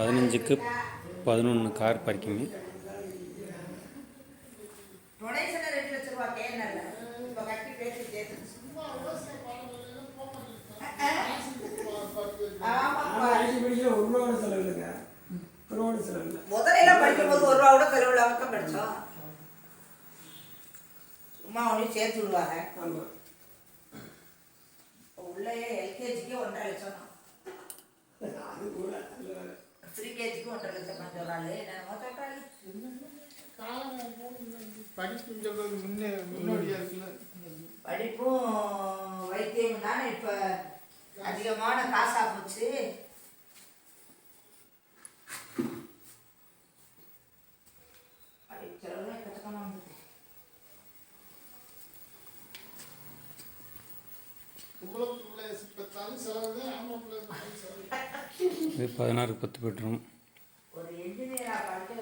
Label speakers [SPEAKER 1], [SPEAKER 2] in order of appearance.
[SPEAKER 1] பதினஞ்சுக்கு பதினொன்று car parking.
[SPEAKER 2] ரெண்டு ரூபா சேர்த்து முதல்ல படிக்கும்போது ஒரு ரூபா கூட செலவு இல்லாம தான் படித்தோம் சும்மா ஒன்றையும் சேர்த்து விடுவாங்க உள்ளே எல்கேஜிக்கே ஒன்றரை லட்சம்
[SPEAKER 3] அது கூட
[SPEAKER 2] த்ரீ கேஜிக்கு ஒன்றரை லட்சம் தான் என்னமோ
[SPEAKER 4] சொல்றது முன்னே முன்னோடியா இருக்குல்ல
[SPEAKER 2] படிப்பும் வைத்தியம் தானே இப்போ? அதிகமான காசாக போச்சு. படிக்கிறவங்க எக்கச்சக்கமாக
[SPEAKER 1] இது பதினாறு பத்து பெட்ரூம்.
[SPEAKER 2] ஒரு என்ஜினியரா படிக்க